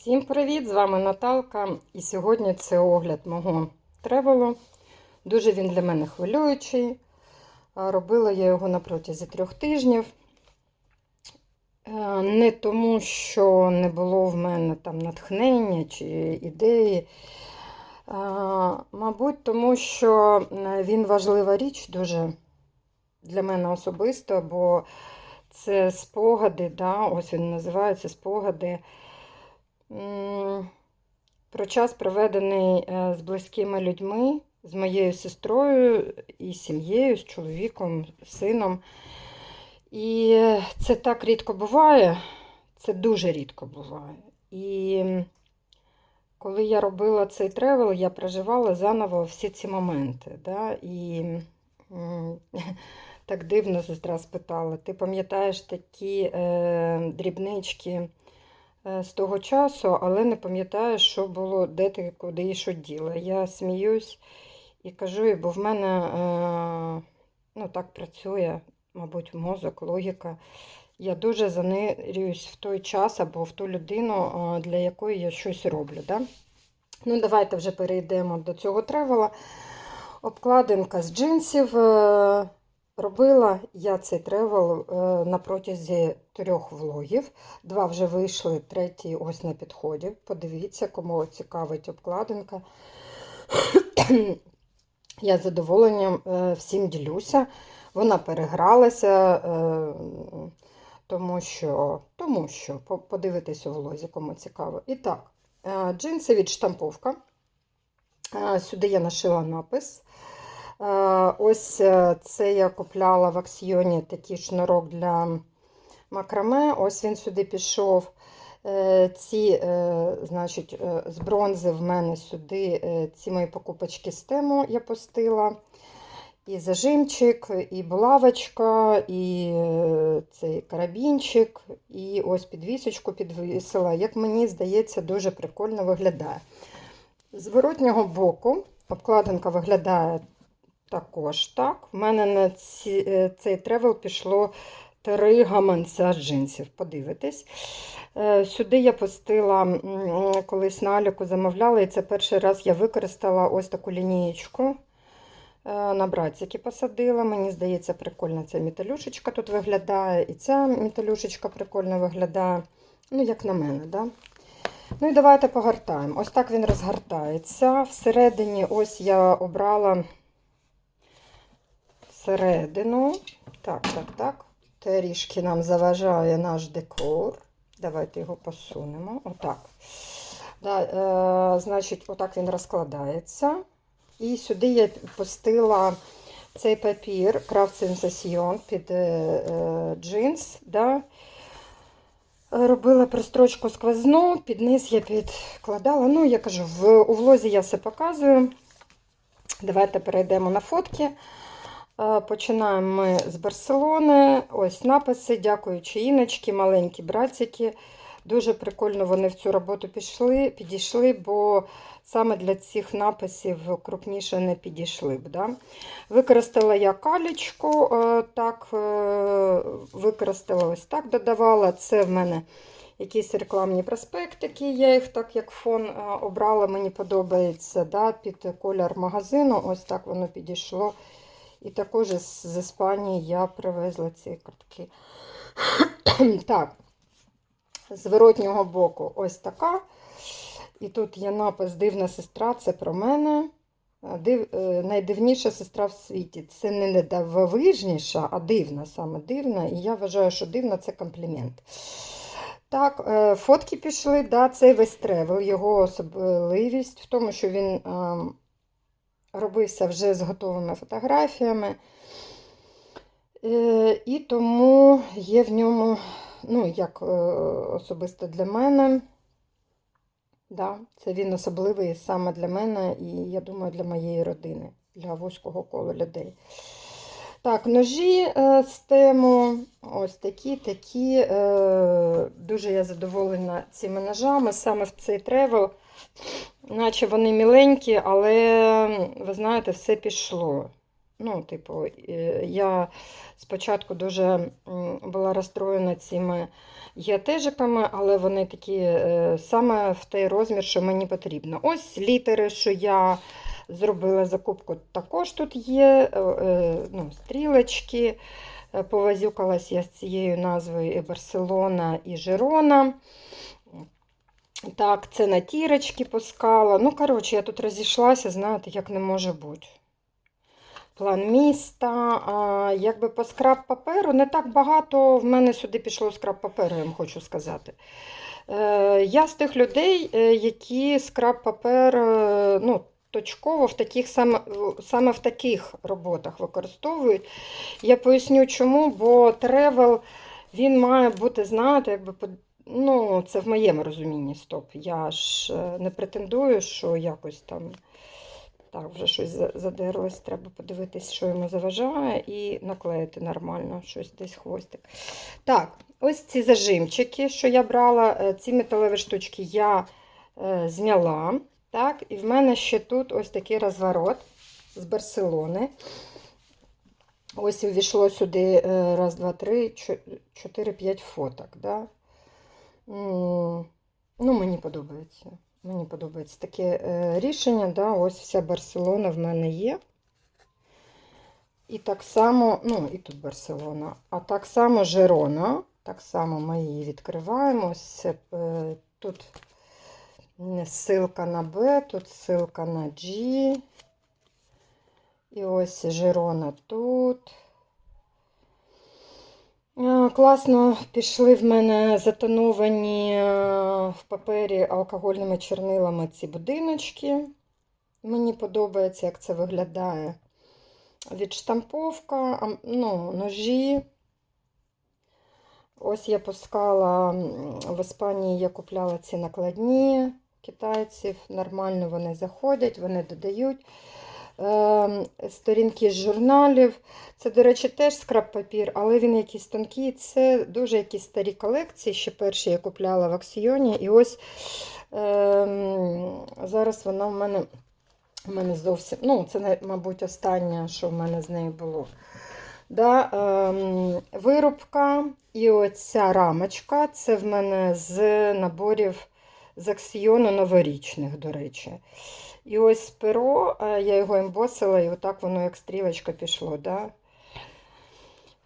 Всім привіт! З вами Наталка. І сьогодні це огляд мого тревелу. Дуже він для мене хвилюючий. Робила я його на протязі трьох тижнів. Е, Не тому, що не було в мене там натхнення чи ідеї. А, Мабуть, тому що е, він важлива річ дуже для мене особисто, бо це спогади, да, ось він називається спогади. Про час, проведений е, з близькими людьми, з моєю сестрою і сім'єю, з чоловіком, сином. І це так рідко буває, це дуже рідко буває. І коли я робила цей тревел, я проживала заново всі ці моменти. Да? І так дивно сестра спитала: ти пам'ятаєш такі е, дрібнички? Е, з того часу, але не пам'ятаю, що було, де ти, куди і що діла. Я сміюсь і кажу, бо в мене е, ну, так працює, мабуть, мозок, логіка. Я дуже занирююсь в той час або в ту людину, е, для якої я щось роблю. Да? Ну, давайте вже перейдемо до цього тревела. Обкладинка з джинсів. Робила я цей тревел е, на протязі трьох влогів. Два вже вийшли, третій ось на підході. Подивіться, кому цікавить обкладинка. Я з задоволенням е, всім ділюся. Вона перегралася, е, тому що, тому що подивитись у влозі, кому цікаво. І так, джинси від штамповка. Сюди я нашила напис. Ось е, це я купляла в аксіоні такий шнурок для макраме. Ось він сюди пішов. Е, Ці, е, значить, з бронзи в мене сюди ці мої покупочки з тему я постила. І зажимчик, і булавочка, і цей карабінчик, і ось підвісочку підвісила. Як мені здається, дуже прикольно виглядає. З воротнього боку обкладинка виглядає також так. У мене на ці, е, цей тревел пішло три гаманця джинсів. Подивитись. Е, Сюди я постила колись на Аліку замовляла, і це перший раз я використала ось таку лінієчку. Е, На братики посадила. Мені здається, прикольна ця металюшечка тут виглядає. І ця металюшечка прикольно виглядає. Ну, як на мене, да? Ну і давайте погортаємо. Ось так він розгортається. Всередині ось я обрала середину. Так, так, так. Трішки нам заважає наш декор. Давайте його посунемо. Отак. Да, е, значить, отак він розкладається. І сюди я пустила цей папір Sensation під е, е, джинс. Да. Робила пристрочку сквозну, під низ я підкладала. Ну, я кажу, в, у влозі я все показую. Давайте перейдемо на фотки. Е, Починаємо ми з Барселони. Ось написи. Дякуючи Іночки, маленькі братики. Дуже прикольно вони в цю роботу пішли, підійшли, бо саме для цих написів крупніше не підійшли б. Да? Використала я калічку, е, так, е, використала ось так, додавала. Це в мене якісь рекламні проспектики. Я їх так як фон обрала, мені подобається да, під колір магазину. Ось так воно підійшло. І також з, Іспанії я привезла ці картки. так, з воротнього боку ось така. І тут є напис Дивна сестра, це про мене. Див, е, найдивніша сестра в світі. Це не недивовижніша, а дивна, саме дивна. І я вважаю, що дивна це комплімент. Так, е, фотки пішли, да, цей весь тревел, його особливість в тому, що він е, робився вже з готовими фотографіями. Е, І тому є в ньому, ну, як е, особисто для мене. Да, це він особливий саме для мене і, я думаю, для моєї родини, для вузького кола людей. Так, ножі е, з тему. Ось такі, такі. Дуже я задоволена цими ножами. Саме в цей тревел. Наче вони міленькі, але ви знаєте, все пішло. Ну, типу, е, я спочатку дуже була розстроєна цими геотежиками, але вони такі е, саме в той розмір, що мені потрібно. Ось літери, що я зробила закупку, також тут є. е, Ну, стрілочки. Повазюкалась я з цією назвою і Барселона, і Жирона. Так, це на тірочки пускала. Ну, коротше, я тут розійшлася, знаєте, як не може бути. План міста. А, якби по скраб паперу не так багато в мене сюди пішло скраб паперу, я вам хочу сказати. Е, я з тих людей, е, які скраб папер е, ну, точково в таких саме, саме в таких роботах використовують. Я поясню чому, бо тревел він має бути, знаєте, якби ну, це в моєму розумінні стоп. Я ж е, не претендую, що якось там так, вже щось за- задерлось, треба подивитись, що йому заважає, і наклеїти нормально щось десь хвостик. Так, ось ці зажимчики, що я брала, е, ці металеві штучки я е, зняла. Так, і в мене ще тут ось такий розворот з Барселони. Ось увійшло сюди раз, два, три, чо- чотири, п'ять фоток. Да? Ну, мені подобається. Мені подобається таке е, рішення. Да? Ось вся Барселона в мене є. І так само, ну, і тут Барселона. А так само Жерона. Так само ми її відкриваємо. Ось, е, тут ссылка на Б, тут ссылка на G. І ось Жерона тут. Е, Класно пішли в мене затоновані е, в папері алкогольними чорнилами ці будиночки. Мені подобається, як це виглядає. Відштамповка, ну, ножі. Ось я пускала в Іспанії, я купляла ці накладні китайців. Нормально вони заходять, вони додають. Ем, Сторінки з журналів. Це, до речі, теж скраб папір, але він якийсь тонкий. Це дуже якісь старі колекції. Ще перші я купляла в Аксіоні. І ось ем, зараз вона в мене, в мене зовсім. Ну, це, мабуть, останнє, що в мене з нею було. Да, ем, вирубка і оця рамочка. Це в мене з наборів з аксіону новорічних, до речі. І ось перо, е, я його ембосила, і отак воно як стрілочка пішло. Да?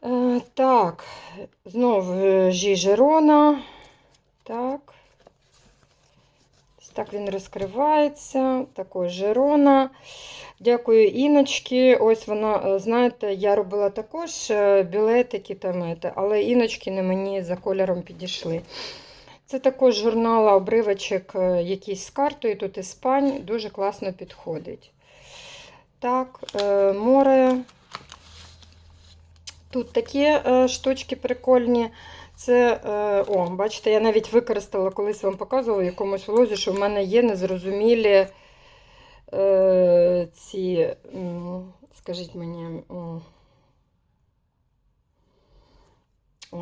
Е, так, знов е, Жі Жерона. Так. Так він розкривається. Також Жерона. Дякую Іночки. Ось вона, знаєте, я робила також білетики, ете, але іночки не мені за кольором підійшли. Це також журнал обривочок е, якийсь з картою. Тут Іспань дуже класно підходить. Так, е, море. Тут такі е, штучки прикольні. Це, о, бачите, я навіть використала, колись вам показувала в якомусь влозі, що в мене є незрозумілі ці, скажіть мені, м, ой,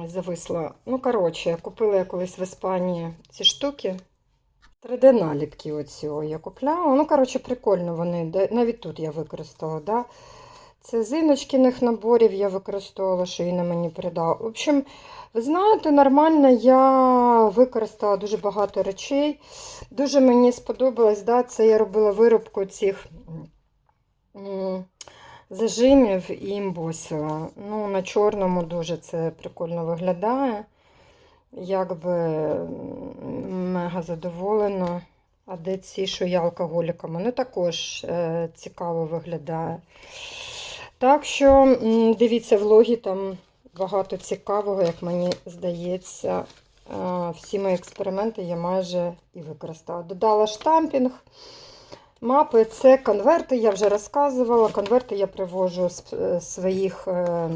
зависла. Ну, коротше, купила я колись в Іспанії ці штуки. 3D-наліпки оці я купляла. Ну, коротше, прикольно вони. Навіть тут я використала, да? Це з наборів я використовувала, що Інна мені передала. В общем, ви знаєте, нормально я використала дуже багато речей. Дуже мені сподобалось, да, це я робила виробку цих зажимів і імбосила. Ну, на чорному дуже це прикольно виглядає. Якби мега задоволена. А де ці, що є алкоголіками? Ну, також е, цікаво виглядає. Так що дивіться влоги, там багато цікавого, як мені здається. Е, Всі мої експерименти я майже і використала. Додала штампінг. Мапи це конверти, я вже розказувала. Конверти я привожу з е, своїх. е,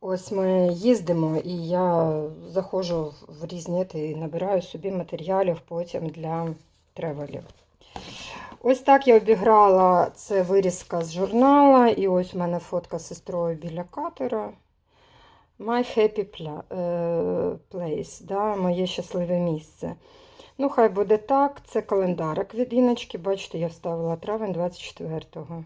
Ось ми їздимо, і я заходжу в різні і набираю собі матеріалів потім для тревелів. Ось так я обіграла це вирізка з журнала. І ось у мене фотка з сестрою біля катера. My happy е, place, да, моє щасливе місце. Ну, хай буде так. Це календарик від Іночки. Бачите, я вставила травень 24-го.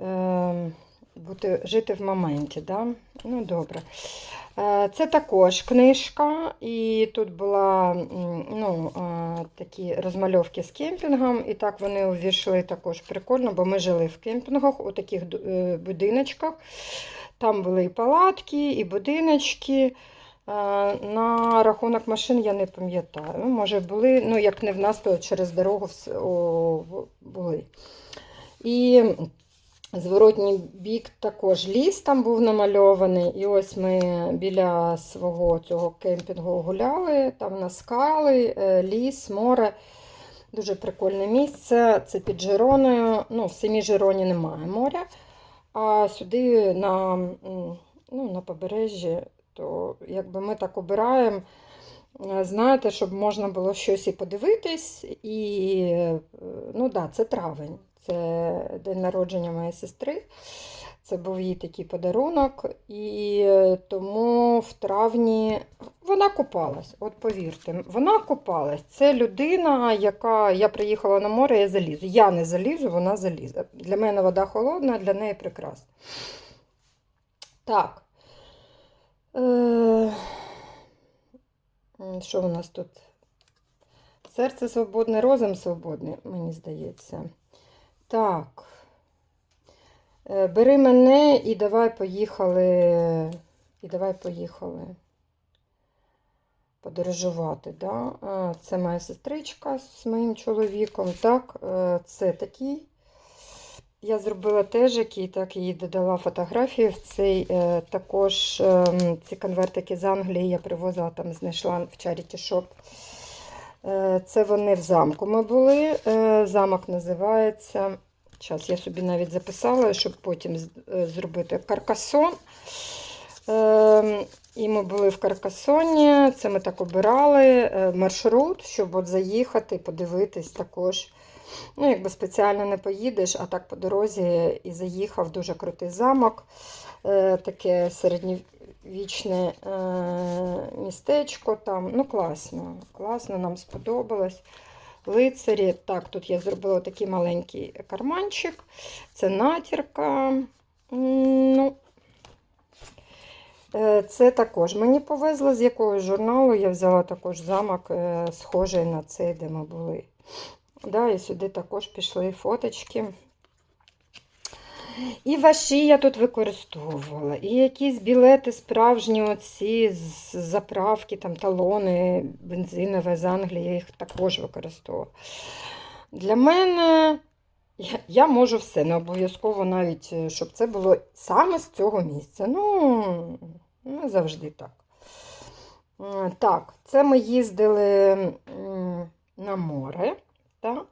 Ем, бути, жити в моменті, да? Ну, добре. Е, Це також книжка, і тут була ну, е, такі розмальовки з кемпінгом, і так вони увійшли також прикольно, бо ми жили в кемпінгах, у таких е, будиночках. Там були і палатки, і будиночки. Е, На рахунок машин я не пам'ятаю. Ну, Може, були, ну як не в нас, то через дорогу були. І зворотній бік також ліс там був намальований. І ось ми біля свого цього кемпінгу гуляли, там на скали, е, ліс, море. Дуже прикольне місце. Це під Жироною. Ну, в самій Жироні немає моря. А сюди на, ну, на побережжі, то якби ми так обираємо, е, знаєте, щоб можна було щось і подивитись. І е, ну да, це травень. Це день народження моєї сестри. Це був їй такий подарунок. І е, тому в травні вона купалась. От повірте, вона купалась. Це людина, яка я приїхала на море, я залізу. Я не залізу, вона залізе. Для мене вода холодна, для неї прекрасна. Так. Е... Що у нас тут? Серце свободне, розум свободний, мені здається. Так. Е, Бери мене і давай поїхали. І давай поїхали подорожувати. Да? Е, Це моя сестричка з моїм чоловіком. Так, це такий. Я зробила теж, який так їй додала фотографії. В цей е, також ем, ці конвертики з Англії я привозила, там знайшла в Charity Shop. Е, Це вони в замку ми були. Е, Замок називається. Зараз я собі навіть записала, щоб потім зробити каркасон. Ем, І ми були в Каркасоні. Це ми так обирали маршрут, щоб от заїхати, подивитись також. Ну, якби спеціально не поїдеш, а так по дорозі і заїхав дуже крутий замок. Е, Таке середньовічне е, містечко там. Ну, класно, класно, нам сподобалось. Лицарі. Так, тут я зробила такий маленький карманчик. Це натірка. Ну, е, це також мені повезло, з якого журналу я взяла також замок, схожий на цей, де ми були. Да, і сюди також пішли фоточки. І ваші я тут використовувала, і якісь білети справжні, оці заправки, там талони бензинові з Англії, я їх також використовувала. Для мене я, я можу все, не обов'язково навіть, е, щоб це було саме з цього місця. Ну, не завжди так. Е, Так, це ми їздили на море. Так.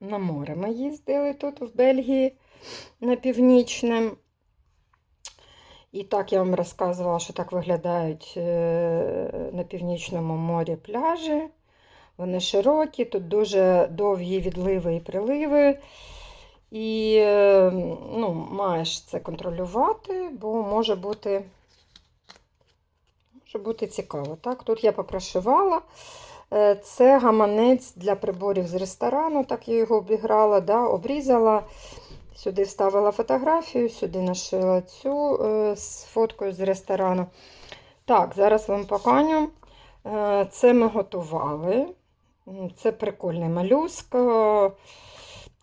На море ми їздили тут в Бельгії на північне. І так я вам розказувала, що так виглядають е, на північному морі пляжі. Вони широкі, тут дуже довгі відливи і приливи. І е, ну, маєш це контролювати, бо може бути, може бути цікаво. Так? Тут я попрошивала. Е, Це гаманець для приборів з ресторану, так я його обіграла, да, обрізала. Сюди вставила фотографію, сюди нашила цю е, з фоткою з ресторану. Так, зараз вам покажу. Е, Це ми готували. Це прикольний малюск.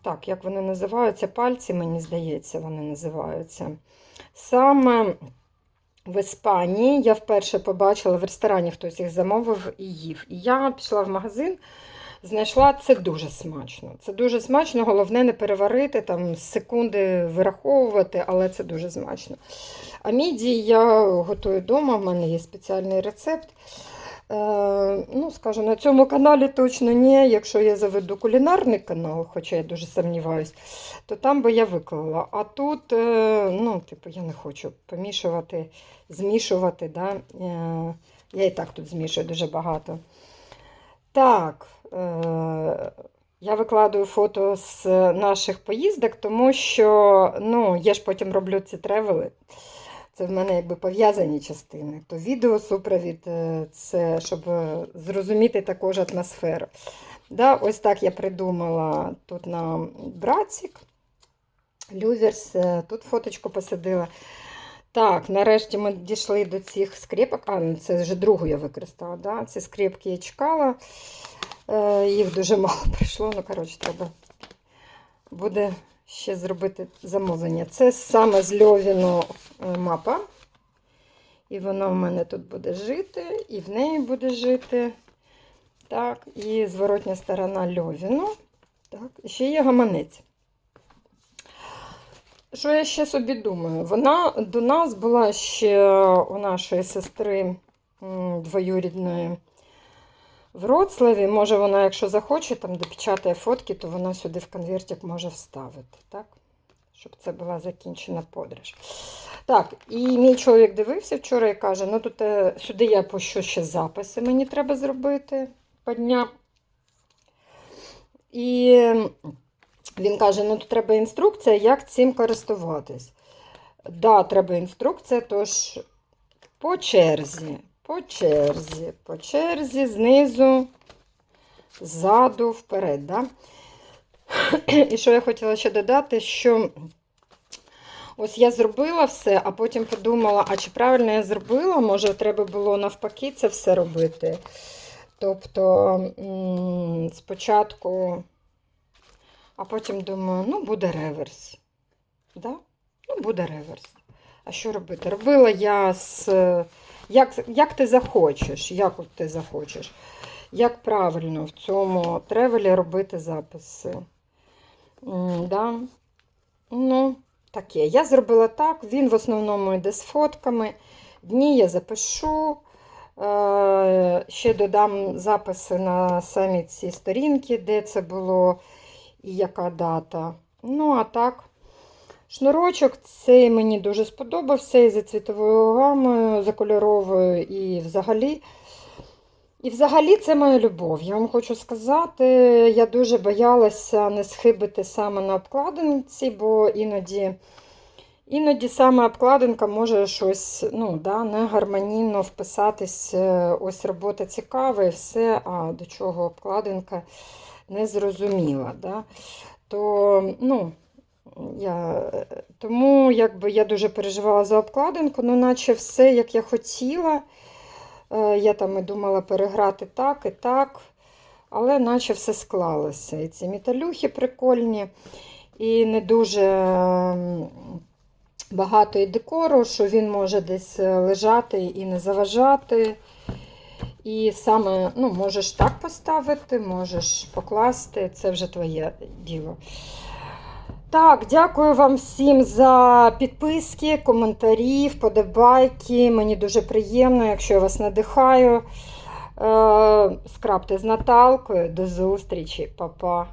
Так, як вони називаються? Пальці, мені здається, вони називаються. Саме в Іспанії я вперше побачила в ресторані, хтось їх замовив і їв. І я пішла в магазин, знайшла це дуже смачно. Це дуже смачно, головне не переварити, там секунди вираховувати, але це дуже смачно. А мідії я готую вдома, в мене є спеціальний рецепт. Е, ну, скажу, на цьому каналі точно ні. Якщо я заведу кулінарний канал, хоча я дуже сумніваюсь, то там би я виклала. А тут, е, ну, типу, я не хочу помішувати, змішувати. Да? Е, я і так тут змішую дуже багато. Так, я викладаю фото з наших поїздок, тому що ну, я ж потім роблю ці тревели. Це в мене якби пов'язані частини. То відеосупровід е, це щоб е, зрозуміти також атмосферу. Да, ось так я придумала тут на братик. Люверс, е, тут фоточку посадила. Так, нарешті ми дійшли до цих скріпок. А, ну, це вже другу я використала. Да? Ці скріпки я чекала. Їх дуже мало прийшло. Ну, коротше, треба буде ще зробити замовлення. Це саме з льовіну е, мапа. І вона в мене тут буде жити, і в неї буде жити. Так, і зворотня сторона льовіну. Так, і ще є гаманець. Що я ще собі думаю? Вона до нас була ще у нашої сестри двоюрідної в Вроцлаві. Може, вона, якщо захоче, там допечатає фотки, то вона сюди в конвертик може вставити, так? Щоб це була закінчена подорож. Так, і мій чоловік дивився вчора і каже: ну тут е, сюди я пущу ще записи, мені треба зробити по дням. І він каже: ну тут треба інструкція, як цим користуватись. Да, треба інструкція, тож по черзі, по черзі, по черзі, знизу, ззаду, вперед. Да? І що я хотіла ще додати, що ось я зробила все, а потім подумала, а чи правильно я зробила, може, треба було навпаки це все робити. Тобто, спочатку, а потім думаю, ну, буде реверс. Да? Ну, буде реверс. А що робити? Робила я з. Як, як ти захочеш, як ти захочеш, як правильно в цьому тревелі робити записи. Да? Ну, таке. Я зробила так, він в основному йде з фотками. Дні я запишу. Е, Ще додам записи на самі ці сторінки, де це було і яка дата. Ну, а так, шнурочок цей мені дуже сподобався і за цвітовою гамою, за кольоровою, і взагалі. І взагалі це моя любов. Я вам хочу сказати, я дуже боялася не схибити саме на обкладинці, бо іноді, іноді саме обкладинка може щось ну, да, не вписатись. е, Ось робота цікава і все, а до чого обкладинка не зрозуміла. Да? То, ну, я, тому якби, я дуже переживала за обкладинку, ну наче все, як я хотіла. Е, Я там і думала переграти так і так, але наче все склалося. І ці металюхи прикольні, і не дуже ем, багато і декору, що він може десь е, лежати і не заважати. І саме ну, можеш так поставити, можеш покласти, це вже твоє діло. Так, дякую вам всім за підписки, коментарі, вподобайки. Мені дуже приємно, якщо я вас надихаю. Е, Скрабте з Наталкою. До зустрічі, Па-па.